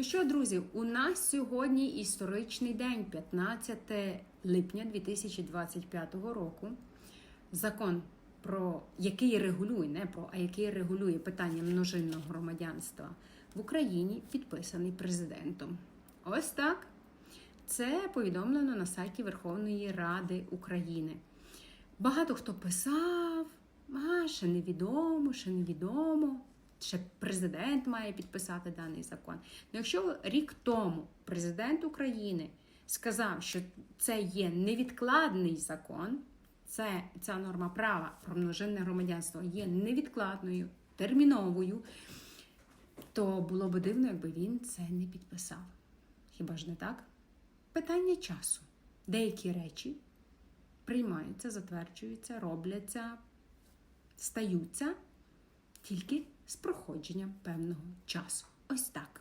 Ну що, друзі, у нас сьогодні історичний день, 15 липня 2025 року. Закон, про який регулює, не про, а який регулює питання множинного громадянства в Україні, підписаний президентом. Ось так. Це повідомлено на сайті Верховної Ради України. Багато хто писав, а ще невідомо, ще невідомо. Ще президент має підписати даний закон. Ну, якщо рік тому президент України сказав, що це є невідкладний закон, це ця норма права про множинне громадянство є невідкладною, терміновою, то було б дивно, якби він це не підписав. Хіба ж не так? Питання часу. Деякі речі приймаються, затверджуються, робляться, стаються тільки з проходженням певного часу. Ось так.